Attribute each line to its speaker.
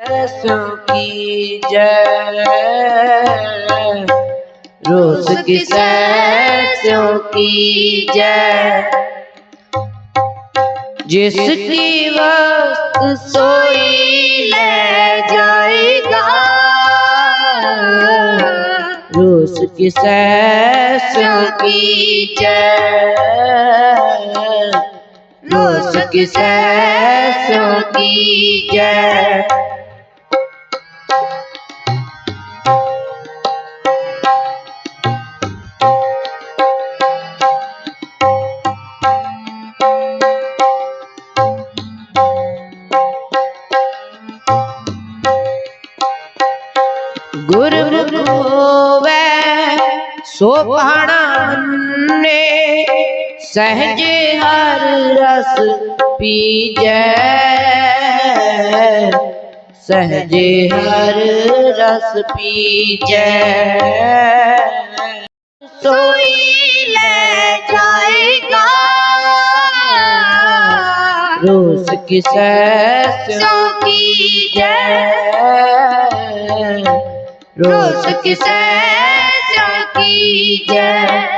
Speaker 1: की जय। रोज की सैसों की जय। जिसकी वक्त सोई ले जाएगा। रोज की सैसों की जय। रोज की सैसों की जय। गुरमुख होवे सो सहज हर रस पीजै। सहज हर रस पीजै। सोई ले जाएगा। रोज की रोज किसे की जय